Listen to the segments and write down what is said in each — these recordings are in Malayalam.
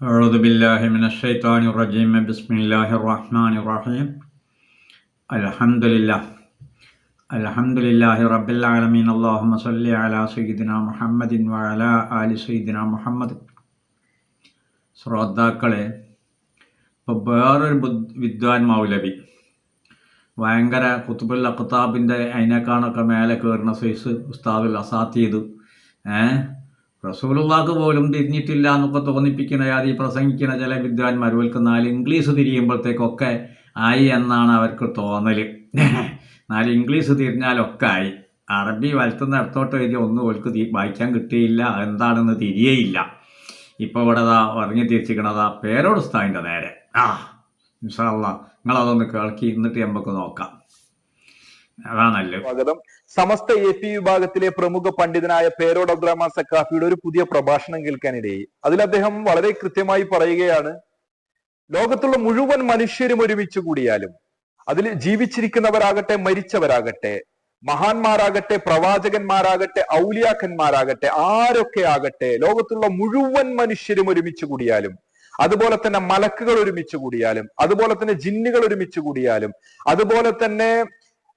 أعوذ بالله من الشيطان الرجيم بسم الله الرحمن الرحيم الحمد لله الحمد لله رب العالمين اللهم صل على سيدنا محمد وعلى آل سيدنا محمد ശ്രോതാക്കളെ ഇപ്പോൾ വേറൊരു ബുദ്ധ വിദ്വാൻ മൗലവി ഭയങ്കര കുത്തുബുൽ അഖ്താബിൻ്റെ അതിനേക്കാണൊക്കെ മേലെ കയറുന്ന സൈസ് ഉസ്താദുൽ അസാത്തീദ് ഏഹ് റസൂലുള്ളാക്ക് പോലും തിരിഞ്ഞിട്ടില്ല എന്നൊക്കെ തോന്നിപ്പിക്കുന്ന ജാതി പ്രസംഗിക്കുന്ന ചില വിദ്വാൻമാർ ഓൽക്ക് നാല് ഇംഗ്ലീഷ് തിരിയുമ്പോഴത്തേക്കൊക്കെ ആയി എന്നാണ് അവർക്ക് തോന്നൽ നാല് ഇംഗ്ലീഷ് തിരിഞ്ഞാലൊക്കെ ആയി അറബി വലത്തുനിന്ന് ഇടത്തോട്ട് എഴുതി ഒന്നും ഓൽക്ക് വായിക്കാൻ കിട്ടിയില്ല എന്താണെന്ന് തിരിയേയില്ല. ഇപ്പോൾ ഇവിടെ ദാ ഇറങ്ങി തിരിച്ചിരിക്കണതാ പേരോട് ഉസ്താദിന്റെ നേരെ. ആ ഇൻഷാല്ല നിങ്ങളതൊന്ന് കേൾക്കി എന്നിട്ട് നമുക്ക് നോക്കാം. അതാണല്ലോ. സമസ്ത എ പി വിഭാഗത്തിലെ പ്രമുഖ പണ്ഡിതനായ പേരോട് അബ്ദുറഹ്മാൻ സക്കാഫിയുടെ ഒരു പുതിയ പ്രഭാഷണം കേൾക്കാനിടയായി. അതിൽ അദ്ദേഹം വളരെ കൃത്യമായി പറയുകയാണ് ലോകത്തുള്ള മുഴുവൻ മനുഷ്യരും ഒരുമിച്ച് കൂടിയാലും അതിൽ ജീവിച്ചിരിക്കുന്നവരാകട്ടെ മരിച്ചവരാകട്ടെ മഹാന്മാരാകട്ടെ പ്രവാചകന്മാരാകട്ടെ ഔലിയാക്കന്മാരാകട്ടെ ആരൊക്കെ ആകട്ടെ ലോകത്തുള്ള മുഴുവൻ മനുഷ്യരും ഒരുമിച്ച് കൂടിയാലും അതുപോലെ തന്നെ മലക്കുകൾ ഒരുമിച്ച് കൂടിയാലും അതുപോലെ തന്നെ ജിന്നുകൾ ഒരുമിച്ച് കൂടിയാലും അതുപോലെ തന്നെ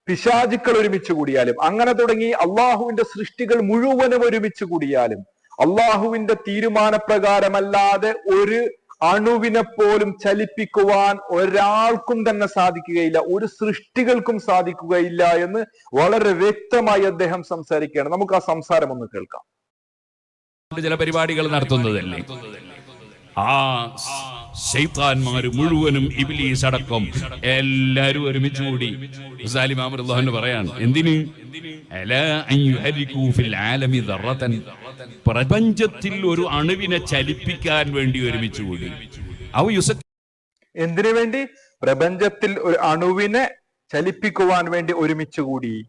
പിശാചുക്കൾ ഒരുമിച്ച് കൂടിയാലും അങ്ങനെ തുടങ്ങി അള്ളാഹുവിന്റെ സൃഷ്ടികൾ മുഴുവനും ഒരുമിച്ച് കൂടിയാലും അള്ളാഹുവിന്റെ തീരുമാനപ്രകാരമല്ലാതെ ഒരു അണുവിനെ പോലും ചലിപ്പിക്കുവാൻ ഒരാൾക്കും തന്നെ സാധിക്കുകയില്ല ഒരു സൃഷ്ടികൾക്കും സാധിക്കുകയില്ല എന്ന് വളരെ വ്യക്തമായി അദ്ദേഹം സംസാരിക്കുകയാണ്. നമുക്ക് ആ സംസാരം ഒന്ന് കേൾക്കാം. ചില പരിപാടികൾ നടത്തുന്നതല്ലേ? ആ ശൈത്താന്മാര് മുഴുവനും ഇബിലീസ് അടക്കം എല്ലാരും ഒരുമിച്ച് കൂടി. പറയാൻ എന്തിന്? അലാ അൻ യുഹരിക്കൂ ഫിൽ ആലമി ദർറതൻ. പ്രപഞ്ചത്തിൽ ഒരു അണുവിനെ ചലിപ്പിക്കാൻ വേണ്ടി ഒരുമിച്ച് കൂടി. അവ യുസ എന്തിനു വേണ്ടി? പ്രപഞ്ചത്തിൽ ഒരു അണുവിനെ ചലിപ്പിക്കുവാൻ വേണ്ടി ഒരുമിച്ച് കൂടി.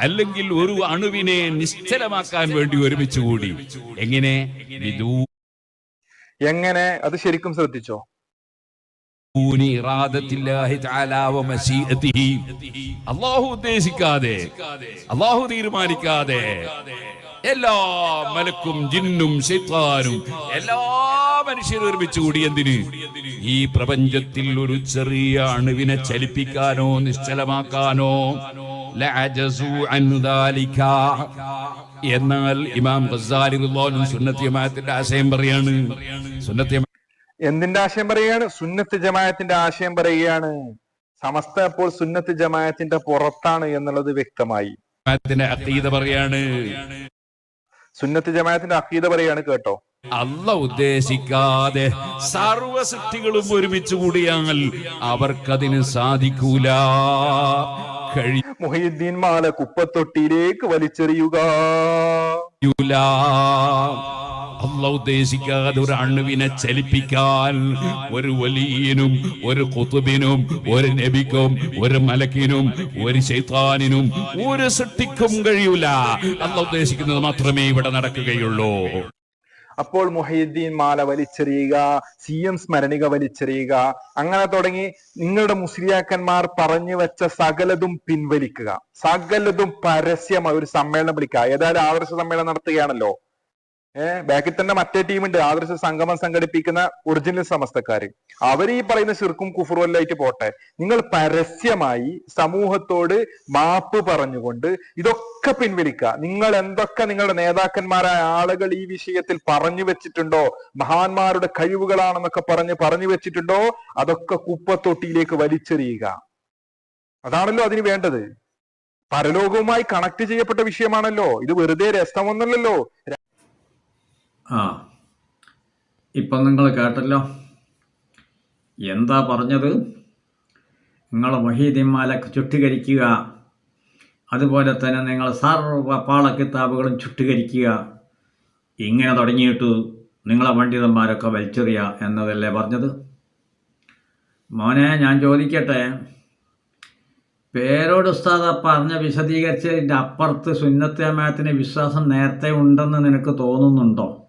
അല്ലെങ്കിൽ ഒരു അണുവിനെ നിശ്ചലമാക്കാൻ വേണ്ടി ഒരുമിച്ച് കൂടി. എങ്ങനെ? എങ്ങനെ അത് ശരിക്കും ശ്രദ്ധിച്ചോ. അള്ളാഹു ഉദ്ദേശിക്കാതെ അള്ളാഹു തീരുമാനിക്കാതെ എല്ലാ മലക്കും ജിന്നും ശൈത്താനും എല്ലാ മനുഷ്യരും ഒരുമിച്ച് കൂടി എന്തിന് ഈ പ്രപഞ്ചത്തിൽ ഒരു ചെറിയ അണുവിനെ ചലിപ്പിക്കാനോ നിശ്ചലമാക്കാനോ ലഅജസു അൻ ദാലിക. എന്നാൽ ഇമാം ഗസാലി സുന്നത്തി ജമാഅത്തിന്റെ ആശയം പറയാണ്. സുന്നത്തി എന്തിന്റെ ആശയം പറയുകയാണ്? സുന്നത്ത് ജമായത്തിന്റെ ആശയം പറയുകയാണ്. സമസ്ത അപ്പോൾ സുന്നത്ത് ജമായത്തിന്റെ പുറത്താണ് എന്നുള്ളത് വ്യക്തമായി. ജമാഅത്തിന്റെ പറയാണ്. സുന്നത്ത് ജമായത്തിന്റെ അക്കീത പറയാണ് കേട്ടോ. അല്ല ഉദ്ദേശിക്കാതെ സർവ സൃഷ്ടികളും ഒരുമിച്ച് കൂടിയാൽ അവർക്കതിന് സാധിക്കൂല. കഴി മുഹീദ്ദീൻ മാല കുപ്പത്തൊട്ടിയിലേക്ക് വലിച്ചെറിയുക. അല്ല ഉദ്ദേശിക്കാതെ ഒരു അണുവിനെ ചലിപ്പിക്കാൻ ഒരു വലിയനും ഒരു കുത്തുബിനും ഒരു നബിക്കും ഒരു മലക്കിനും ഒരു ശൈത്താനിനും ഒരു സൃഷ്ടിക്കും കഴിയൂല. അല്ല ഉദ്ദേശിക്കുന്നത് മാത്രമേ ഇവിടെ നടക്കുകയുള്ളൂ. അപ്പോൾ മുഹീദ്ദീൻ മാല വലിച്ചെറിയുക സി എം സ്മരണിക വലിച്ചെറിയുക അങ്ങനെ തുടങ്ങി നിങ്ങളുടെ മുസ്ലിയാക്കന്മാർ പറഞ്ഞു വെച്ച സകലതും പിൻവലിക്കുക. സകലതും പരസ്യമായി ഒരു സമ്മേളനം വിളിക്കുക. ഏതായാലും ആദർശ സമ്മേളനം നടത്തുകയാണല്ലോ. ഏഹ് ബാക്കിൽ തന്നെ മറ്റേ ടീമുണ്ട് ആദർശ സംഗമം സംഘടിപ്പിക്കുന്ന ഒറിജിനൽ സമസ്തക്കാര്. അവർ ഈ പറയുന്ന ശിർക്കും കുഫറുമല്ലായിട്ട് പോട്ടെ. നിങ്ങൾ പരസ്യമായി സമൂഹത്തോട് മാപ്പ് പറഞ്ഞുകൊണ്ട് ഇതൊക്കെ പിൻവലിക്കുക നിങ്ങൾ എന്തൊക്കെ നിങ്ങളുടെ നേതാക്കന്മാരായ ആളുകൾ ഈ വിഷയത്തിൽ പറഞ്ഞു വെച്ചിട്ടുണ്ടോ? മഹാന്മാരുടെ കഴിവുകളാണെന്നൊക്കെ പറഞ്ഞ് പറഞ്ഞു വെച്ചിട്ടുണ്ടോ? അതൊക്കെ കുപ്പത്തൊട്ടിയിലേക്ക് വലിച്ചെറിയുക. അതാണല്ലോ അതിന് വേണ്ടത്. പരലോകവുമായി കണക്ട് ചെയ്യപ്പെട്ട വിഷയമാണല്ലോ. ഇത് വെറുതെ രസമൊന്നല്ലല്ലോ ആ. ഇപ്പം നിങ്ങൾ കേട്ടല്ലോ. എന്താ പറഞ്ഞത്? നിങ്ങൾ മൊഹീദിന്മാലൊക്കെ ചുട്ടുകരിക്കുക. അതുപോലെ തന്നെ നിങ്ങൾ സർവ പാള കിതാബുകളും ചുട്ടുകരിക്കുക. ഇങ്ങനെ തുടങ്ങിയിട്ട് നിങ്ങളെ പണ്ഡിതന്മാരൊക്കെ വലിച്ചെറിയുക എന്നതല്ലേ പറഞ്ഞത്? മോനെ ഞാൻ ചോദിക്കട്ടെ. പേരോട് ഉസ്താദ പറഞ്ഞ വിശദീകരിച്ചതിന്റെ അപ്പുറത്ത് സുന്നത്തേമയത്തിന് വിശ്വാസം നേരത്തെ ഉണ്ടെന്ന് നിനക്ക് തോന്നുന്നുണ്ടോ?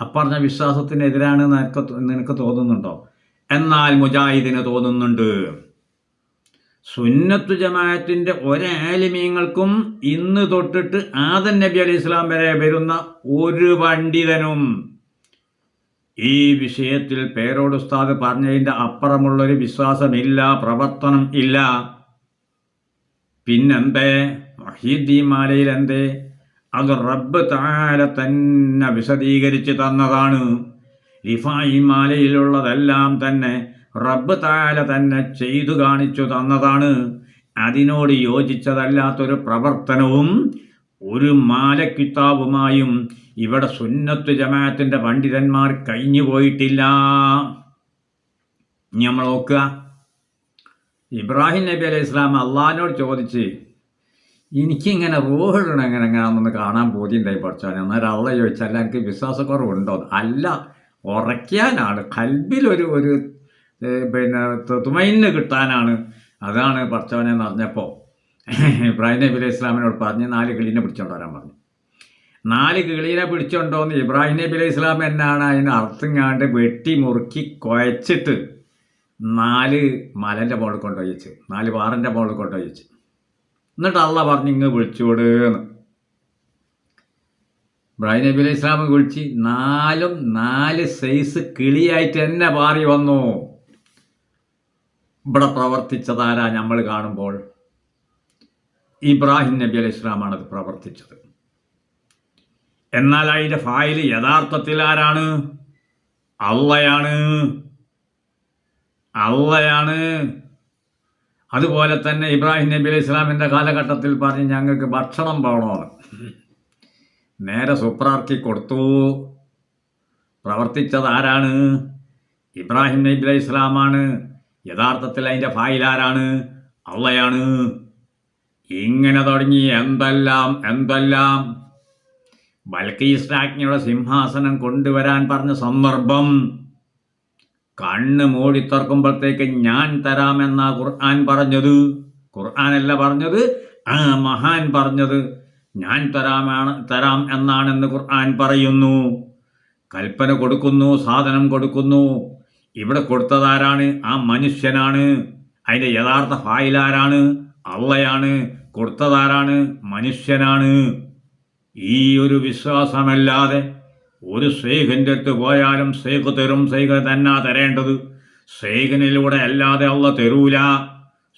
അപ്പറഞ്ഞ വിശ്വാസത്തിനെതിരാണ് നിനക്ക് നിനക്ക് തോന്നുന്നുണ്ടോ? എന്നാൽ മുജാഹിദിന് തോന്നുന്നുണ്ട്. സുന്നത്തു ജമാഅത്തിന്റെ ഒരാലിമീങ്ങൾക്കും ഇന്ന് തൊട്ടിട്ട് ആദൻ നബി അലി ഇസ്ലാം വരെ വരുന്ന ഒരു പണ്ഡിതനും ഈ വിഷയത്തിൽ പേരോട് ഉസ്താദ് പറഞ്ഞതിന്റെ അപ്പുറമുള്ളൊരു വിശ്വാസമില്ല പ്രവർത്തനം ഇല്ല. പിന്നെന്തേ? മഹീദ്ദീൻ എന്തേ അത് റബ്ബ് താര തന്നെ വിശദീകരിച്ച് തന്നതാണ്. റിഫായി മാലയിലുള്ളതെല്ലാം തന്നെ റബ്ബ് താര തന്നെ ചെയ്തു കാണിച്ചു തന്നതാണ്. അതിനോട് യോജിച്ചതല്ലാത്തൊരു പ്രവർത്തനവും ഒരു മാല കിതാബുമായും ഇവിടെ സുന്നത്ത് ജമാഅത്തിന്റെ പണ്ഡിതന്മാർ കഴിഞ്ഞു പോയിട്ടില്ല. നമ്മൾ നോക്കുക. ഇബ്രാഹിം നബി അലൈഹി ഇസ്ലാം അള്ളഹാനോട് ചോദിച്ച് എനിക്കിങ്ങനെ റോഹിടണം എങ്ങനെ എങ്ങനെയാണെന്ന് കാണാൻ ബോധ്യമുണ്ടായി പഠിച്ചാൽ അന്നേരം അള്ള ചോദിച്ചാൽ എനിക്ക് വിശ്വാസക്കുറവുണ്ടോ? അല്ല ഉറയ്ക്കാനാണ്. കൽബിലൊരു ഒരു പിന്നെ തുമയിന് കിട്ടാനാണ്. അതാണ് പഠിച്ചവനെ എന്ന് പറഞ്ഞപ്പോൾ ഇബ്രാഹിം നബി അലൈഹി ഇസ്ലാമിനോട് പറഞ്ഞ് നാല് കിളീനെ പിടിച്ചോണ്ട് വരാൻ പറഞ്ഞു. നാല് കിളീനെ പിടിച്ചോണ്ടോന്ന് ഇബ്രാഹിം നബി അലൈഹി ഇസ്ലാം എന്നാണ് അതിന് അർത്ഥങ്ങാണ്ട് വെട്ടി മുറുക്കി കുഴച്ചിട്ട് നാല് മലന്റെ മുകളിൽ കൊണ്ടുപോയി വെച്ച്. നാല് പാറന്റെ മുകളിൽ കൊണ്ടുപോയി വെച്ച്. എന്നിട്ട് അള്ള പറഞ്ഞു ഇങ്ങ് വിളിച്ചോട് എന്ന്. ഇബ്രാഹിം നബി അലൈഹി ഇസ്ലാം വിളിച്ച് നാലും നാല് സൈസ് കിളിയായിട്ട് എന്നെ പാറി വന്നു. ഇവിടെ പ്രവർത്തിച്ചതാരാ നമ്മൾ കാണുമ്പോൾ? ഇബ്രാഹിം നബി അലൈഹി ഇസ്ലാമാണ് അത് പ്രവർത്തിച്ചത്. എന്നാൽ അതിന്റെ ഫായിൽ യഥാർത്ഥത്തിൽ ആരാണ്? അള്ളയാണ്. അള്ളയാണ്. അതുപോലെ തന്നെ ഇബ്രാഹിം നബി അലൈഹി ഇസ്ലാമിന്റെ കാലഘട്ടത്തിൽ പറഞ്ഞ് ഞങ്ങൾക്ക് ഭക്ഷണം വേണമെന്ന് നേരെ സുപ്രാർക്കി കൊടുത്തു. പ്രവർത്തിച്ചത് ആരാണ്? ഇബ്രാഹിം നബി അലൈഹി ഇസ്ലാമാണ് യഥാർത്ഥത്തിൽ അതിന്റെ ഫായിൽ ആരാണ്? അള്ളയാണ്. ഇങ്ങനെ തുടങ്ങി എന്തെല്ലാം എന്തെല്ലാം? ബൽക്കീസ് രാജ്ഞിയുടെ സിംഹാസനം കൊണ്ടുവരാൻ പറഞ്ഞ സന്ദർഭം കണ്ണ് മൂടി തുറക്കുമ്പോഴത്തേക്ക് ഞാൻ തരാമെന്നാ ഖുർആൻ പറഞ്ഞത്. ഖുർആനല്ല പറഞ്ഞത് ആ മഹാൻ പറഞ്ഞത്. ഞാൻ തരാമാണ് തരാം എന്നാണെന്ന് ഖുർആൻ പറയുന്നു. കൽപ്പന കൊടുക്കുന്നു സാധനം കൊടുക്കുന്നു. ഇവിടെ കൊടുത്തതാരാണ്? ആ മനുഷ്യനാണ്. അതിന്റെ യഥാർത്ഥ ഫായിലാരാണ്? അള്ളയാണ്. കൊടുത്തതാരാണ്? മനുഷ്യനാണ്. ഈ ഒരു വിശ്വാസമല്ലാതെ ഒരു സേഖിന്റെ അടുത്ത് പോയാലും സേഖ് തരും സേഖ് തന്നെ തരേണ്ടത്. സേഖിനിലൂടെ അല്ലാതെ അള്ള തരൂല.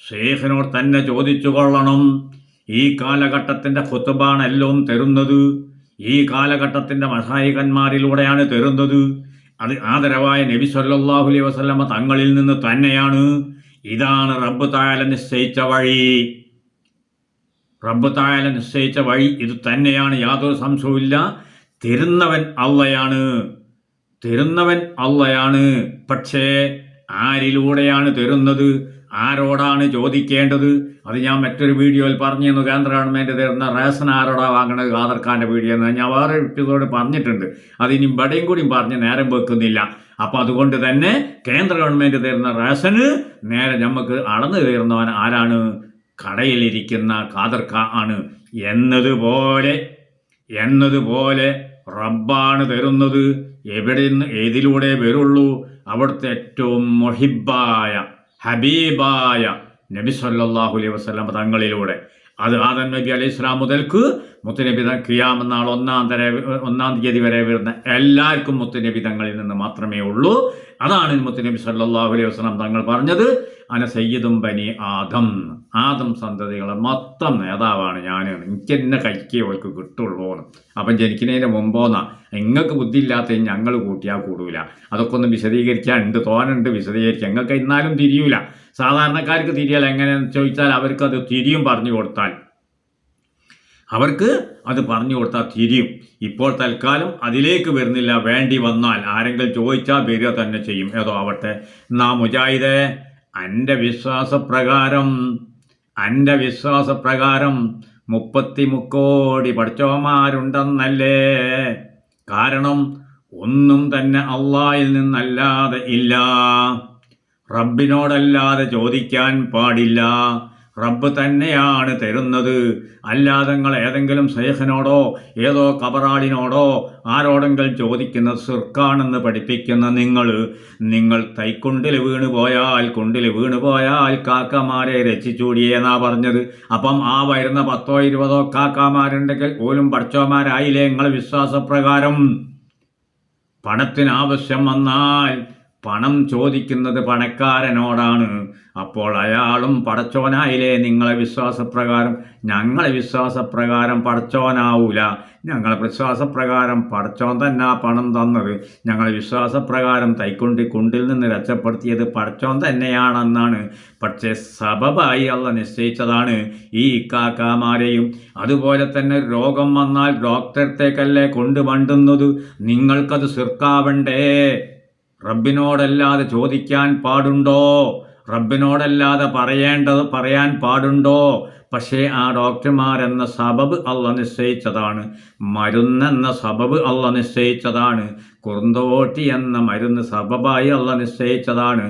സേഖിനോട് തന്നെ ചോദിച്ചു കൊള്ളണം. ഈ കാലഘട്ടത്തിന്റെ ഫുത്തുബാണ് എല്ലാം തരുന്നത്. ഈ കാലഘട്ടത്തിന്റെ മഷായികന്മാരിലൂടെയാണ് തരുന്നത്. അത് ആദരവായ നബി സല്ലല്ലാഹു അലൈഹി വസല്ലമ തങ്ങളിൽ നിന്ന് തന്നെയാണ്. ഇതാണ് റബ്ബ് തായാല നിശ്ചയിച്ച വഴി. റബ്ബ് തായാല നിശ്ചയിച്ച വഴി ഇത് തന്നെയാണ്. യാതൊരു സംശയവുമില്ല. തരുന്നവൻ അള്ളയാണ്. തരുന്നവൻ അള്ളയാണ്. പക്ഷേ ആരിലൂടെയാണ് തരുന്നത്? ആരോടാണ് ചോദിക്കേണ്ടത്? അത് ഞാൻ മറ്റൊരു വീഡിയോയിൽ പറഞ്ഞു തന്നു കേന്ദ്ര ഗവൺമെന്റ് തരുന്ന റേഷൻ ആരോടാ വാങ്ങണത്? ഖാദർ ഖാന്റെ വീഡിയോ എന്ന് ഞാൻ വേറെ എപ്പിസോഡ് പറഞ്ഞിട്ടുണ്ട്. അത് ഇനി ഇവിടെയും കൂടിയും പറഞ്ഞ് നേരം വെക്കുന്നില്ല. അപ്പോൾ അതുകൊണ്ട് തന്നെ കേന്ദ്ര ഗവൺമെന്റ് തരുന്ന റേഷന് നേരെ നമുക്ക് അളന്നു തീർന്നവൻ ആരാണ്? കടയിലിരിക്കുന്ന ഖാദർക്ക ആണ്. എന്നതുപോലെ എന്നതുപോലെ റബ്ബാണ് തരുന്നത്. എവിടെ നിന്ന് ഏതിലൂടെ വരുള്ളൂ? അവിടുത്തെ ഏറ്റവും മൊഹിബായ ഹബീബായ നബി സല്ലല്ലാഹു അലൈഹി വസല്ലം തങ്ങളിലൂടെ. അത് ആദൻ നബി അലൈഹി ഇസ്ലാം മുതൽക്ക് മുത്തുനബി ത- ഖിയാമെന്നാൾ ഒന്നാം തര ഒന്നാം തീയതി വരെ വരുന്ന എല്ലാവർക്കും മുത്തുനബി തങ്ങളിൽ നിന്ന് മാത്രമേ ഉള്ളൂ. അതാണ് മുത്തുനബി സല്ലല്ലാഹു അലൈഹി വസല്ലം തങ്ങൾ പറഞ്ഞത്. അന സയ്യിദും ബനി ആദം. ആദം സന്തതികളെ മൊത്തം നേതാവാണ് ഞാൻ എനിക്ക് എന്നെ കഴിക്കേ അവർക്ക് കിട്ടുള്ളൂ അപ്പം ജനിക്കുന്നതിന്റെ മുമ്പോന്നാ. നിങ്ങൾക്ക് ബുദ്ധിയില്ലാത്ത ഞങ്ങൾ കൂട്ടിയാൽ കൂടൂല. അതൊക്കെ ഒന്ന് വിശദീകരിക്കാനുണ്ട് തോനുണ്ട് വിശദീകരിക്കാൻ. ഞങ്ങൾക്ക് എന്നാലും തിരിയൂല. സാധാരണക്കാർക്ക് തിരിയാൽ എങ്ങനെയെന്ന് ചോദിച്ചാൽ അവർക്ക് അത് തിരിയും പറഞ്ഞു കൊടുത്താൽ. അവർക്ക് അത് പറഞ്ഞു കൊടുത്താൽ തിരിയും. ഇപ്പോൾ തൽക്കാലം അതിലേക്ക് വരുന്നില്ല. വേണ്ടി വന്നാൽ ആരെങ്കിലും ചോദിച്ചാൽ വരിക തന്നെ ചെയ്യും. ഏതോ ആവട്ടെ. നാ മുജാഹിദേ. എന്റെ വിശ്വാസപ്രകാരം എന്റെ വിശ്വാസപ്രകാരം മുപ്പത്തി മുക്കോടി പഠിച്ചോമാരുണ്ടെന്നല്ലേ കാരണം ഒന്നും തന്നെ അള്ളായിൽ നിന്നല്ലാതെ ഇല്ല. റബ്ബിനോടല്ലാതെ ചോദിക്കാൻ പാടില്ല. റബ്ബ് തന്നെയാണ് തരുന്നത്. അല്ലാതെ നിങ്ങൾ ഏതെങ്കിലും സേഹനോടോ ഏതോ കബറാളിനോടോ ആരോടെങ്കിലും ചോദിക്കുന്ന സിർക്കാണെന്ന് പഠിപ്പിക്കുന്ന നിങ്ങൾ നിങ്ങൾ തൈക്കുണ്ടിൽ വീണ് പോയാൽ കുണ്ടിൽ വീണ് പോയാൽ കാക്കമാരെ രക്ഷിച്ചൂടിയെന്നാ പറഞ്ഞത്. അപ്പം ആ വരുന്ന പത്തോ ഇരുപതോ കാക്കാമാരുണ്ടെങ്കിൽ പോലും പഠിച്ചോമാരായില്ലേ നിങ്ങൾ വിശ്വാസപ്രകാരം? പണത്തിനാവശ്യം വന്നാൽ പണം ചോദിക്കുന്നത് പണക്കാരനോടാണ്. അപ്പോൾ അയാളും പടച്ചോനായില്ലേ നിങ്ങളെ വിശ്വാസപ്രകാരം? ഞങ്ങളെ വിശ്വാസപ്രകാരം പടച്ചോനാവൂല. ഞങ്ങളെ വിശ്വാസപ്രകാരം പടച്ചോൻ തന്നെ പണം തന്നത്. ഞങ്ങളെ വിശ്വാസപ്രകാരം തൈക്കുണ്ടി കുണ്ടിൽ നിന്ന് രക്ഷപ്പെടുത്തിയത് പടച്ചോൻ തന്നെയാണെന്നാണ്. പക്ഷേ സബബായി അള്ള നിശ്ചയിച്ചതാണ് ഈ ഇക്കാക്കാമാരെയും അതുപോലെ തന്നെ രോഗം വന്നാൽ ഡോക്ടറത്തേക്കല്ലേ കൊണ്ടുപണ്ടുന്നത് നിങ്ങൾക്കത് സിർക്കാവണ്ടേ? റബ്ബിനോടല്ലാതെ ചോദിക്കാൻ പാടുണ്ടോ? റബ്ബിനോടല്ലാതെ പറയേണ്ടത് പറയാൻ പാടുണ്ടോ? പക്ഷേ ആ ഡോക്ടർമാരെന്ന സബബ് അള്ള നിശ്ചയിച്ചതാണ്. മരുന്നെന്ന സബബ് അള്ള നിശ്ചയിച്ചതാണ്. കുറുന്തോട്ടി എന്ന മരുന്ന് സബബായി അള്ള നിശ്ചയിച്ചതാണ്.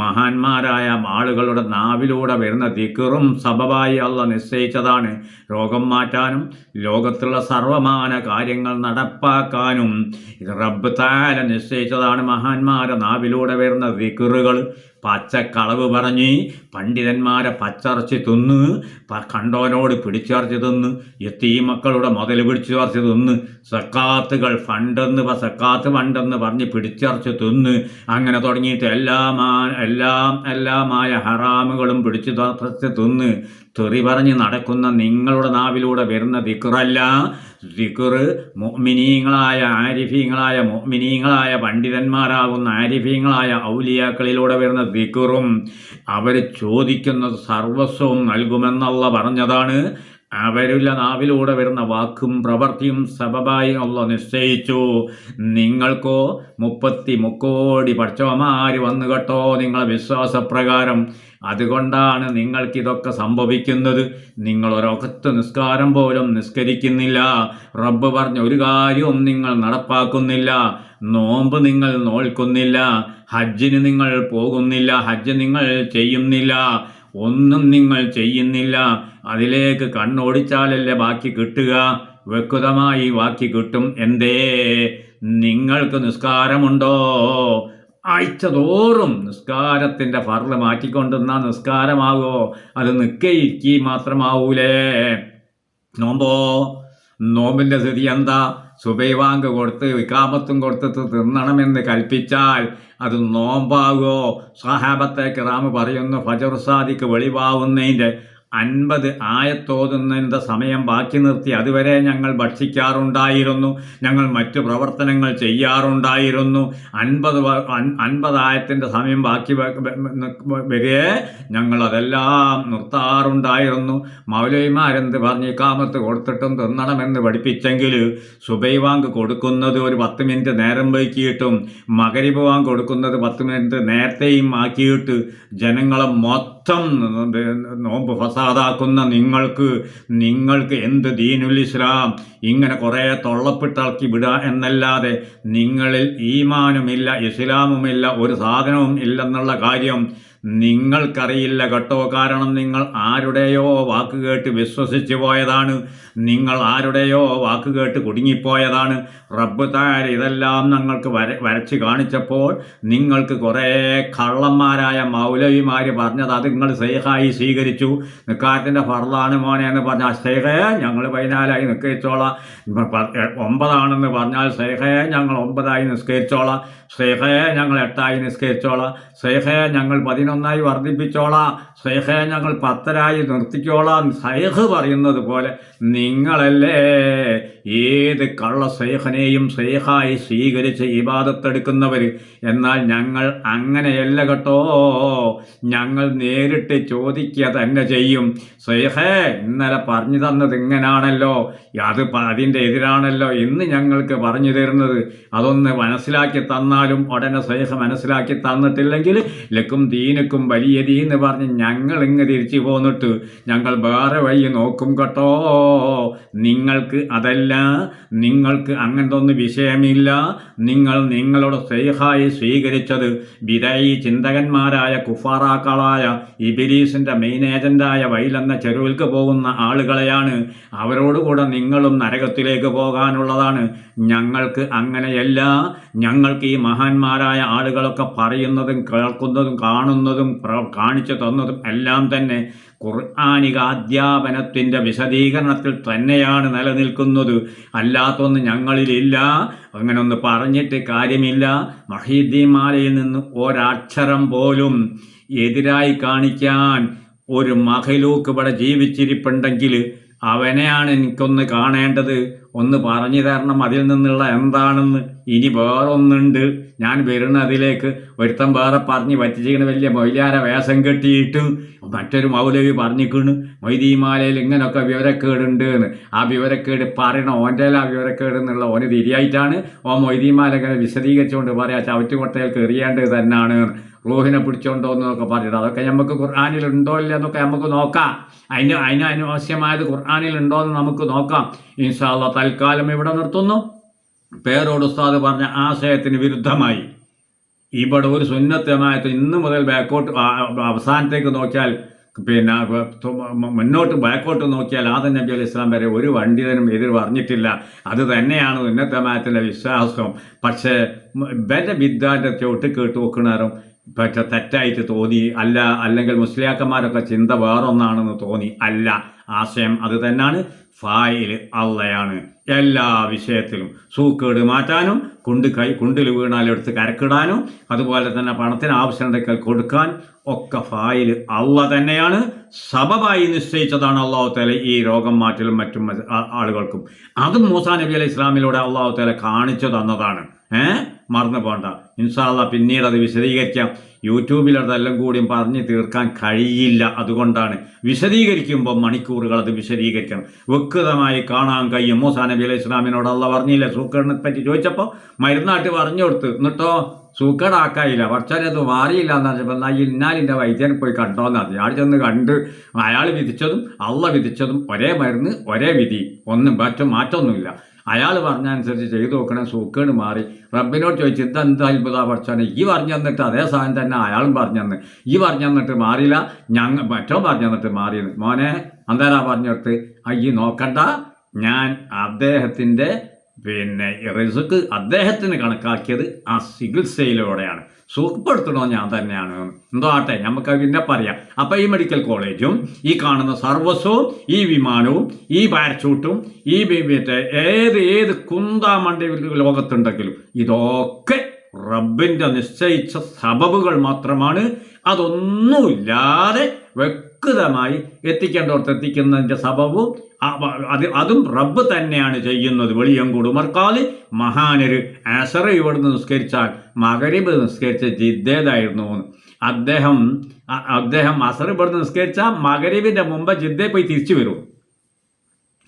മഹാന്മാരായ ആളുകളുടെ നാവിലൂടെ വരുന്ന ദിക്കറും സബബായി അള്ള നിശ്ചയിച്ചതാണ്. രോഗം മാറ്റാനും ലോകത്തുള്ള സർവമാന കാര്യങ്ങൾ നടപ്പാക്കാനും റബ്ബ് താല നിശ്ചയിച്ചതാണ് മഹാന്മാരെ നാവിലൂടെ വരുന്ന ദിക്കറുകൾ പച്ചക്കളവ് പറഞ്ഞ് പണ്ഡിതന്മാരെ പച്ചറച്ചി തിന്ന് കണ്ടോനോട് പിടിച്ചറച്ച് തിന്ന് എത്തീ മക്കളുടെ മുതൽ പിടിച്ചറച്ച് തിന്ന് സക്കാത്തുകൾ ഫണ്ടെന്ന് സക്കാത്ത് ഫണ്ടെന്ന് പറഞ്ഞ് പിടിച്ചറച്ച് തിന്ന് അങ്ങനെ തുടങ്ങിയിട്ട് എല്ലാ എല്ലാം എല്ലാമായ ഹറാമുകളും പിടിച്ചു തിന്ന്. തെറി പറഞ്ഞ് നടക്കുന്ന നിങ്ങളുടെ നാവിലൂടെ വരുന്ന ദിക്കുറല്ല. ദിക്കറ് മൊമിനീങ്ങളായ ആരിഫീങ്ങളായ മൊമിനീങ്ങളായ പണ്ഡിതന്മാരാകുന്ന ആരിഫീങ്ങളായ ഔലിയാക്കളിലൂടെ വരുന്ന ദിക്കുറും അവർ ചോദിക്കുന്നത് സർവസ്വവും നൽകുമെന്നുള്ള പറഞ്ഞതാണ്. അവരുടെ നാവിലൂടെ വരുന്ന വാക്കും പ്രവൃത്തിയും സബബായി അള്ള നിശ്ചയിച്ചു. നിങ്ങൾക്കോ മുപ്പത്തി മുക്കോടി പഠിച്ചവന്മാർ വന്നു കേട്ടോ നിങ്ങളെ വിശ്വാസപ്രകാരം. അതുകൊണ്ടാണ് നിങ്ങൾക്കിതൊക്കെ സംഭവിക്കുന്നത്. നിങ്ങൾ ഒരൊക്കത്ത് നിസ്കാരം പോലും നിസ്കരിക്കുന്നില്ല. റബ്ബ് പറഞ്ഞ ഒരു കാര്യവും നിങ്ങൾ നടപ്പാക്കുന്നില്ല. നോമ്പ് നിങ്ങൾ നോൽക്കുന്നില്ല. ഹജ്ജിന് നിങ്ങൾ പോകുന്നില്ല. ഹജ്ജ് നിങ്ങൾ ചെയ്യുന്നില്ല. ഒന്നും നിങ്ങൾ ചെയ്യുന്നില്ല. അതിലേക്ക് കണ്ണോടിച്ചാലല്ലേ ബാക്കി കിട്ടുക? വ്യക്തമായി ബാക്കി കിട്ടും. എന്തേ? നിങ്ങൾക്ക് നിസ്കാരമുണ്ടോ? ആഴ്ച തോറും നിസ്കാരത്തിന്റെ ഫർൾ മാറ്റിക്കൊണ്ടിരുന്നാൽ നിസ്കാരമാകോ അത് നിൽക്കയിക്കി മാത്രമാവൂലേ? നോമ്പോ? നോമ്പിന്റെ സ്ഥിതി എന്താ? സുബൈവാങ്ക് കൊടുത്ത് വികാമത്തും കൊടുത്തിട്ട് തിന്നണമെന്ന് കൽപ്പിച്ചാൽ അത് നോമ്പാകോ സഹാബത്തെ കിറാമ് പറയുന്നു ഫജർ സാദിക്ക് വെളിവാവുന്നതിന്റെ അൻപത് ആയത്തോതുന്നതിന്റെ സമയം ബാക്കി നിർത്തി. അതുവരെ ഞങ്ങൾ ഭക്ഷിക്കാറുണ്ടായിരുന്നു. ഞങ്ങൾ മറ്റു പ്രവർത്തനങ്ങൾ ചെയ്യാറുണ്ടായിരുന്നു. അൻപത് അൻപതായത്തിന്റെ സമയം ബാക്കി വരെ ഞങ്ങൾ അതെല്ലാം നിർത്താറുണ്ടായിരുന്നു. മൗലൈമാരെന്ത് പറഞ്ഞ്? കാമത്ത് കൊടുത്തിട്ടും തിന്നണമെന്ന് പഠിപ്പിച്ചെങ്കിൽ സുബൈവാങ്ക് കൊടുക്കുന്നത് ഒരു പത്ത് മിനിറ്റ് നേരം വൈകിയിട്ടും മകരിബ് വാങ്ക് കൊടുക്കുന്നത് പത്ത് മിനിറ്റ് നേരത്തെയും ആക്കിയിട്ട് ജനങ്ങളെ മൊത്തം നോമ്പ് ഫസാദാക്കുന്ന നിങ്ങൾക്ക് നിങ്ങൾക്ക് എന്ത് ദീനുൽ ഇസ്ലാം? ഇങ്ങനെ കുറേ തൊള്ളപ്പിട്ടാക്കി വിടുക എന്നല്ലാതെ നിങ്ങളിൽ ഈമാനുമില്ല ഇസ്ലാമുമില്ല ഒരു സാധനവും ഇല്ലെന്നുള്ള കാര്യം നിങ്ങൾക്കറിയില്ല കേട്ടോ. കാരണം നിങ്ങൾ ആരുടെയോ വാക്ക് കേട്ട് വിശ്വസിച്ചു പോയതാണ്. നിങ്ങൾ ആരുടെയോ വാക്ക് കേട്ട് കുടുങ്ങിപ്പോയതാണ്. റബ്ബ് താര ഇതെല്ലാം ഞങ്ങൾക്ക് വര വരച്ച് കാണിച്ചപ്പോൾ നിങ്ങൾക്ക് കുറേ കള്ളന്മാരായ മൗലവിമാർ പറഞ്ഞത് അത് നിങ്ങൾ സേഹായി സ്വീകരിച്ചു. നിക്കാരത്തിന്റെ ഫർദാണ് മോനെ എന്ന് പറഞ്ഞാൽ സേഹേ ഞങ്ങൾ പതിനാലായി നിസ്കരിച്ചോളാം. ഒമ്പതാണെന്ന് പറഞ്ഞാൽ സേഹേ ഞങ്ങൾ ഒമ്പതായി നിസ്കരിച്ചോളാം. സേഹേ ഞങ്ങൾ എട്ടായി നിസ്കരിച്ചോളാം. സേഹേ ഞങ്ങൾ പതിനൊന്നായി വർദ്ധിപ്പിച്ചോളാം. സൈഹെ ഞങ്ങൾ പത്തരായി നിർത്തിക്കോളാം. സൈഹ് പറയുന്നത് പോലെ നിങ്ങളല്ലേ ഏത് കള്ള സൈഹനെയും സൈഹായി സ്വീകരിച്ച് ഇബാദത്തെടുക്കുന്നവർ എന്നാൽ ഞങ്ങൾ അങ്ങനെയല്ല കേട്ടോ. ഞങ്ങൾ നേരിട്ട് ചോദിക്കുക തന്നെ ചെയ്യും. സേഹേ ഇന്നലെ പറഞ്ഞു തന്നത് ഇങ്ങനാണല്ലോ. അത് അതിന്റെ എതിരാണല്ലോ ഇന്ന് ഞങ്ങൾക്ക് പറഞ്ഞു തരുന്നത്. അതൊന്ന് മനസ്സിലാക്കി തന്നാലും ഉടനെ സൈഹ മനസ്സിലാക്കി തന്നിട്ടില്ലെങ്കിൽ ലക്കും ദീനക്കും വലിയ ദീന്ന് പറഞ്ഞ് ഞങ്ങൾ ഇങ്ങ് തിരിച്ചു പോന്നിട്ട് ഞങ്ങൾ വേറെ വഴി നോക്കും കേട്ടോ. നിങ്ങൾക്ക് അതല്ല നിങ്ങൾക്ക് അങ്ങനത്തെ ഒന്നും വിഷയമില്ല. നിങ്ങൾ നിങ്ങളുടെ സ്നേഹായി സ്വീകരിച്ചത് വിദയി ചിന്തകന്മാരായ കുഫാറാക്കളായ ഇബിലീസിന്റെ മെയിൻ ഏജന്റായ വൈലെന്ന ചെരുവിൽക്ക് പോകുന്ന ആളുകളെയാണ് അവരോടുകൂടെ നിങ്ങളും നരകത്തിലേക്ക് പോകാനുള്ളതാണ്. ഞങ്ങൾക്ക് അങ്ങനെയല്ല. ഞങ്ങൾക്ക് ഈ മഹാന്മാരായ ആളുകളൊക്കെ പറയുന്നതും കേൾക്കുന്നതും കാണുന്നതും തന്നതും കാണിച്ചു തന്നതും എല്ലാം തന്നെ ഖുർആാനിക അധ്യാപനത്തിന്റെ വിശദീകരണത്തിൽ തന്നെയാണ് നിലനിൽക്കുന്നത്. അല്ലാത്തൊന്നും ഞങ്ങളിലില്ല. അങ്ങനെ ഒന്ന് പറഞ്ഞിട്ട് കാര്യമില്ല. മഹീദ്ദീമാലയിൽ നിന്ന് ഒരക്ഷരം പോലും എതിരായി കാണിക്കാൻ ഒരു മഹലൂക്ക് ഇവിടെ ജീവിച്ചിരിപ്പുണ്ടെങ്കിൽ അവനെയാണ് എനിക്കൊന്ന് കാണേണ്ടത്. ഒന്ന് പറഞ്ഞു തരണം അതിൽ നിന്നുള്ള എന്താണെന്ന്. ഇനി വേറൊന്നുണ്ട്. ഞാൻ വരുന്നതിലേക്ക് ഒരുത്തം വേറെ പറഞ്ഞ് പറ്റിച്ചിങ്ങനെ വലിയ മൊയ്ലാര വേഷം കെട്ടിയിട്ട് മറ്റൊരു മൗലവി പറഞ്ഞിക്കണ്. മൊയ്തീമാലയിൽ ഇങ്ങനൊക്കെ വിവരക്കേടുണ്ട് എന്ന് ആ വിവരക്കേട് പറയണം ഓന്റെ ആ വിവരക്കേട് എന്നുള്ള ഓന് തിരിയായിട്ടാണ് ഓ മൊയ്തീമാല ഇങ്ങനെ വിശദീകരിച്ചുകൊണ്ട് പറയാ ചവറ്റുകൊട്ടയിൽ കയറിയേണ്ടത് തന്നെയാണ് റൂഹിനെ പിടിച്ചോണ്ടോ എന്നൊക്കെ പറഞ്ഞിട്ട് അതൊക്കെ നമുക്ക് ഖുർആാനിൽ ഉണ്ടോ ഇല്ല എന്നൊക്കെ നമുക്ക് നോക്കാം. അതിന് അതിന് അനാവശ്യമായത് ഖുർആാനിൽ ഉണ്ടോ എന്ന് നമുക്ക് നോക്കാം. ഇൻഷാല്ല തൽക്കാലം ഇവിടെ നിർത്തുന്നു. പേരോട് ഉസ്താദ് പറഞ്ഞ ആശയത്തിന് വിരുദ്ധമായി. ഇവിടെ ഒരു സുന്നത്തമായത് ഇന്ന് മുതൽ ബാക്കോട്ട് അവസാനത്തേക്ക് നോക്കിയാൽ പിന്നെ മുന്നോട്ട് ബാക്കോട്ട് നോക്കിയാൽ ആദം നബി അലൈഹി ഇസ്ലാം വരെ ഒരു പണ്ഡിതനും എതിർ പറഞ്ഞിട്ടില്ല. അത് തന്നെയാണ് ഉന്നതമായത്തിന്റെ വിശ്വാസം. പക്ഷേ ഇവരുടെ വിദ്യാന്റെ ചവിട്ട് കേട്ട് നോക്കണേരം പക്ഷെ തെറ്റായിട്ട് തോന്നി. അല്ല അല്ലെങ്കിൽ മുസ്ലിയാക്കന്മാരൊക്കെ ചിന്ത വേറൊന്നാണെന്ന് തോന്നി. അല്ല ആശയം അത് തന്നെയാണ് ഫായിൽ അള്ളയാണ്. എല്ലാ വിഷയത്തിലും സൂക്കേട് മാറ്റാനും കുണ്ട് കൈ കുണ്ടിൽ വീണാൽ എടുത്ത് കരക്കിടാനും അതുപോലെ തന്നെ പണത്തിന് ആവശ്യമുണ്ടെങ്കിൽ കൊടുക്കാൻ ഒക്കെ ഫായിൽ അള്ള തന്നെയാണ്. സബബായി നിശ്ചയിച്ചതാണ് അള്ളാഹു തല ഈ രോഗം മാറ്റലും മറ്റും ആളുകൾക്കും. അതും മൂസാ നബി അലൈഹി ഇസ്ലാമിലൂടെ അള്ളാഹു തല കാണിച്ചു തന്നതാണ്. ഏ? മറന്നു പോണ്ട ഇൻഷാല്ല പിന്നീട് അത് വിശദീകരിക്കാം. യൂട്യൂബിൽ അതെല്ലാം കൂടിയും പറഞ്ഞു തീർക്കാൻ കഴിയില്ല. അതുകൊണ്ടാണ് വിശദീകരിക്കുമ്പോൾ മണിക്കൂറുകൾ അത് വിശദീകരിക്കണം. വ്യക്തമായി കാണാൻ കഴിയും. മൂസാ നബി അലൈഹി ഇസ്ലാമിനോട് അള്ള പറഞ്ഞില്ല? സൂക്കറിനെ പറ്റി ചോദിച്ചപ്പോൾ മരുന്നാട്ട് പറഞ്ഞു കൊടുത്ത്. എന്നിട്ടോ? സൂക്കടാക്കായില്ല അത് മാറിയില്ല എന്ന് പറഞ്ഞപ്പോൾ എന്നാൽ ഇന്നാലിന്റെ വൈദ്യനെ പോയി കണ്ടോന്ന് പറഞ്ഞു. അയാൾ ചെന്ന് കണ്ട് അയാൾ വിധിച്ചതും അള്ള വിധിച്ചതും ഒരേ മരുന്ന് ഒരേ വിധി. ഒന്നും മാറ്റം മാറ്റമൊന്നുമില്ല. അയാൾ പറഞ്ഞനുസരിച്ച് ചെയ്തു നോക്കണം സൂക്കേണ് മാറി. റബ്ബിനോട് ചോദിച്ചു ഇത് എന്ത് അത്ഭുത പഠിച്ചാണ് ഈ പറഞ്ഞു തന്നിട്ട് അതേ സാധനം തന്നെ അയാളും പറഞ്ഞു തന്ന്. ഈ പറഞ്ഞു തന്നിട്ട് മാറിയില്ല ഞങ്ങൾ മറ്റോ പറഞ്ഞു തന്നിട്ട് മാറിയെന്ന് മോനെ അന്തേരാ പറഞ്ഞെടുത്ത്? അയ്യ നോക്കണ്ട. ഞാൻ അദ്ദേഹത്തിന്റെ പിന്നെ റിസുക്ക് അദ്ദേഹത്തിന് കണക്കാക്കിയത് ആ ചികിത്സയിലൂടെയാണ് സുഖപ്പെടുത്തണോ ഞാൻ തന്നെയാണ്. എന്തോ ആട്ടെ നമുക്ക് പിന്നെ പറയാം. അപ്പം ഈ മെഡിക്കൽ കോളേജും ഈ കാണുന്ന സർവസ്വവും ഈ വിമാനവും ഈ പാരച്ചൂട്ടും ഈ മറ്റേ ഏത് ഏത് കുന്താമണ്ടി ലോകത്തുണ്ടെങ്കിലും ഇതൊക്കെ റബ്ബിന്റെ നിശ്ചയിച്ച സബബുകൾ മാത്രമാണ്. അതൊന്നുമില്ലാതെ വ്യക്തമായി എത്തിക്കേണ്ടവർക്ക് എത്തിക്കുന്നതിന്റെ സബബും അത് അതും റബ്ബ് തന്നെയാണ് ചെയ്യുന്നത് വെളിയം ഉമർക്കാൽ മഹാനര് ആസറ ഇവിടുന്ന് നിസ്കരിച്ചാൽ മകരീബ് നിസ്കരിച്ച ജിദ്ദേതായിരുന്നു. അദ്ദേഹം അദ്ദേഹം അസർ ഇവിടുന്ന് നിസ്കരിച്ചാൽ മകരീബിന്റെ മുമ്പ് ജിദ്ദേ പോയി തിരിച്ചു വരും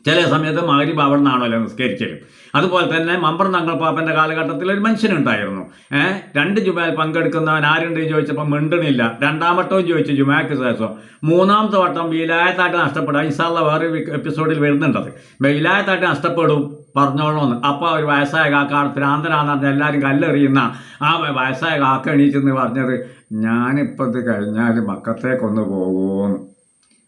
ചില സമയത്ത് മകരിബ് അവിടെ നിന്നാണല്ലോ നിസ്കരിക്കലും അതുപോലെ തന്നെ മമ്പർ നങ്കൾപ്പാപ്പന്റെ കാലഘട്ടത്തിൽ ഒരു മനുഷ്യനുണ്ടായിരുന്നു. ഏഹ് രണ്ട് ജുമയിൽ പങ്കെടുക്കുന്നവൻ ആരുണ്ട് ചോദിച്ചപ്പോൾ മിണ്ടണില്ല. രണ്ടാമട്ടവും ചോദിച്ചു ജുമാക്ക് ശേഷം മൂന്നാമത്തെ വട്ടം വിലായത്തായിട്ട് നഷ്ടപ്പെടുക. ഇൻഷാല്ല വേറെ എപ്പിസോഡിൽ വരുന്നുണ്ടത് വിലായത്തായിട്ട് നഷ്ടപ്പെടും പറഞ്ഞോളൂന്ന്. അപ്പോൾ ഒരു വയസ്സായ കാക്ക ഭ്രാന്തനാന്ന് എല്ലാവരും കല്ലെറിയുന്ന ആ വയസ്സായ കാക്ക എണീച്ചെന്ന് പറഞ്ഞത് ഞാനിപ്പോൾ ഇത് കഴിഞ്ഞാൽ മക്കത്തേക്കൊന്ന് പോകുമെന്ന്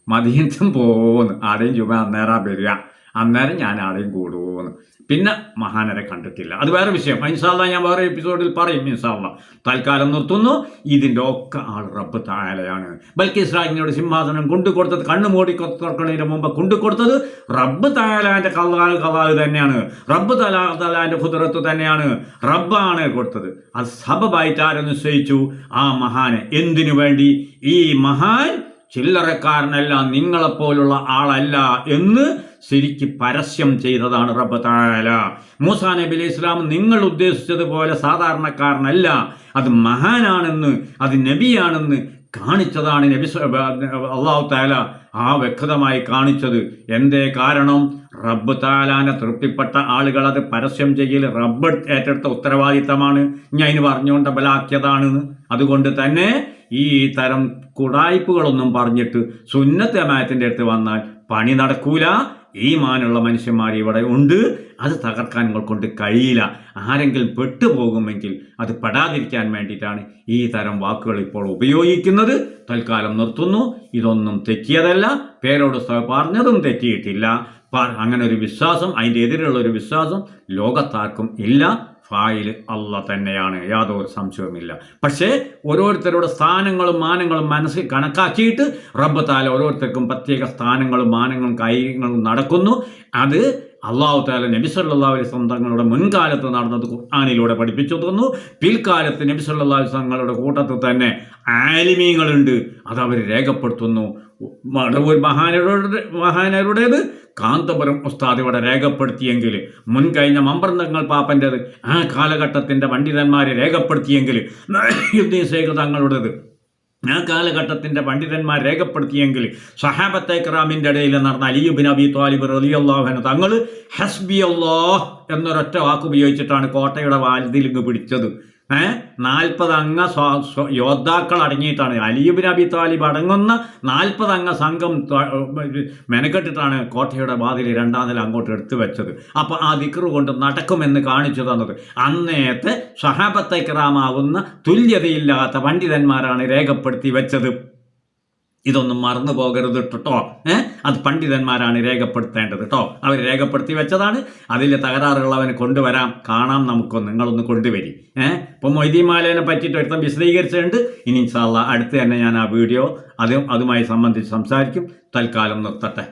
മദീനത്തും പോകുന്നു ആടെയും ചുമ അന്നേരം വരിക. അന്നേരം ഞാൻ ആടെയും കൂടുമെന്ന് പിന്നെ മഹാനരെ കണ്ടിട്ടില്ല. അത് വേറെ വിഷയം. ഇൻഷാല്ല ഞാൻ വേറെ എപ്പിസോഡിൽ പറയും ഇൻഷാല്ല തൽക്കാലം നിർത്തുന്നു. ഇതിന്റെ ഒക്കെ ആൾ റബ്ബ് തായാലയാണ്. ബൽക്കി രാജിനോട് സിംഹാസനം കൊണ്ടു കൊടുത്തത് കണ്ണു മൂടി തുറക്കണതിന് മുമ്പ് കൊണ്ടു കൊടുത്തത് റബ്ബ് തായാലാന്റെ കള്ളാൽ കള്ളാൽ തന്നെയാണ്. റബ്ബ് തലാ തലാന്റെ കുതിരത്ത് തന്നെയാണ് റബ്ബാണ് കൊടുത്തത്. അത് സബബായിട്ട് ആരെ നിശ്ചയിച്ചു? ആ മഹാനെ. എന്തിനു വേണ്ടി? ഈ മഹാൻ ചില്ലറക്കാരനല്ല നിങ്ങളെപ്പോലുള്ള ആളല്ല എന്ന് ശരിക്ക് പരസ്യം ചെയ്തതാണ് റബ്ബ് താല മൂസാ നബി അലൈഹി ഇസ്ലാം നിങ്ങൾ ഉദ്ദേശിച്ചതുപോലെ സാധാരണക്കാരനല്ല. അത് മഹാനാണെന്ന് അത് നബിയാണെന്ന് കാണിച്ചതാണ് നബി അള്ളാഹു താല ആ വ്യക്തമായി കാണിച്ചത്. എന്തേ കാരണം? റബ്ബ് താലാനെ തൃപ്തിപ്പെട്ട ആളുകൾ അത് പരസ്യം ചെയ്യൽ റബ്ബ് ഏറ്റെടുത്ത ഉത്തരവാദിത്തമാണ്. ഞാൻ അതിന് പറഞ്ഞുകൊണ്ട് ബലാക്കിയതാണെന്ന് അതുകൊണ്ട് തന്നെ ഈ തരം കുടായ്പകളൊന്നും പറഞ്ഞിട്ട് സുന്നത്ത് അമായത്തിന്റെ അടുത്ത് വന്നാൽ പണി നടക്കൂല. ഈ മാനുള്ള മനുഷ്യന്മാർ ഇവിടെ ഉണ്ട്. അത് തകർക്കാൻ നിങ്ങൾ കൊണ്ട് കഴിയില്ല. ആരെങ്കിലും പെട്ടുപോകുമെങ്കിൽ അത് പെടാതിരിക്കാൻ വേണ്ടിയിട്ടാണ് ഈ തരം വാക്കുകൾ ഇപ്പോൾ ഉപയോഗിക്കുന്നത്. തൽക്കാലം നിർത്തുന്നു. ഇതൊന്നും തെറ്റിയതല്ല. പേരോട് പറഞ്ഞതും തെറ്റിയിട്ടില്ല. അങ്ങനെ ഒരു വിശ്വാസം അതിന്റെ എതിരെയുള്ള ഒരു വിശ്വാസം ലോകത്താർക്കും ഇല്ല. ഫായിൽ അല്ല തന്നെയാണ് യാതൊരു സംശയവുമില്ല. പക്ഷേ ഓരോരുത്തരുടെ സ്ഥാനങ്ങളും മാനങ്ങളും മനസ്സിൽ കണക്കാക്കിയിട്ട് റബ്ബ് താല ഓരോരുത്തർക്കും പ്രത്യേക സ്ഥാനങ്ങളും മാനങ്ങളും കാര്യങ്ങളും നടക്കുന്നു. അത് അള്ളാഹു താല നബി അലൈഹി വസല്ലം തങ്ങളുടെ മുൻകാലത്ത് നടന്നത് ഖുർആാനിലൂടെ പഠിപ്പിച്ചു തന്നു. പിൽക്കാലത്ത് നബി അലൈഹി തങ്ങളുടെ കൂട്ടത്തിൽ തന്നെ ആലിമീങ്ങളുണ്ട്. അത് അവർ രേഖപ്പെടുത്തുന്നു. മഹാനരുടെ മഹാനരുടേത്? കാന്തപുരം ഉസ്താദ് ഇവിടെ രേഖപ്പെടുത്തിയെങ്കിൽ മുൻകഴിഞ്ഞ മമ്പർന്നങ്ങൾ പാപ്പന്റെത് ആ കാലഘട്ടത്തിന്റെ പണ്ഡിതന്മാരെ രേഖപ്പെടുത്തിയെങ്കിൽ യുദ്ധീസേഖ തങ്ങളുടേത്. ആ കാലഘട്ടത്തിന്റെ പണ്ഡിതന്മാർ രേഖപ്പെടുത്തിയെങ്കിൽ സഹാബത്തെ ക്രാമിന്റെ ഇടയിൽ നടന്ന അലിയുബിൻ അബി താലിബ് റലിയല്ലാഹന തങ്ങൾ ഹസ്ബി അള്ളാഹ് എന്നൊരൊറ്റ വാക്ക് ഉപയോഗിച്ചിട്ടാണ് കോട്ടയുടെ വാൽതിലിങ് പിടിച്ചത്. ഏഹ് നാൽപ്പത് അംഗ യോദ്ധാക്കൾ അടങ്ങിയിട്ടാണ്. അലിയുബിൻ അബി താലിബ് അടങ്ങുന്ന നാൽപ്പത് അംഗ സംഘം മെനക്കെട്ടിട്ടാണ് കോട്ടയുടെ വാതിൽ രണ്ടാം നില അങ്ങോട്ട് എടുത്തു വെച്ചത്. അപ്പോൾ ആ ദിക്റ് കൊണ്ട് നടക്കുമെന്ന് കാണിച്ചു തന്നത്. അന്നേത്തെ സഹാബത്തെ കിറാമാവുന്ന തുല്യതയില്ലാത്ത പണ്ഡിതന്മാരാണ് രേഖപ്പെടുത്തി വെച്ചത്. ഇതൊന്നും മറന്നു പോകരുത് കേട്ടോ ഏ? അത് പണ്ഡിതന്മാരാണ് രേഖപ്പെടുത്തേണ്ടത് കേട്ടോ അവർ രേഖപ്പെടുത്തി വെച്ചതാണ്. അതിൽ അവന് കൊണ്ടുവരാം. കാണാം നമുക്കൊന്ന് നിങ്ങളൊന്ന് കൊണ്ടുവരി. ഏഹ് മൊയ്തീ മൊയ്തീമാലേനെ പറ്റിയിട്ട് ഒരുത്തം വിശദീകരിച്ചിട്ടുണ്ട്. ഇനി ഇൻഷാല്ല അടുത്ത് തന്നെ ഞാൻ ആ വീഡിയോ അതും അതുമായി സംബന്ധിച്ച് സംസാരിക്കും. തൽക്കാലം നിർത്തട്ടെ.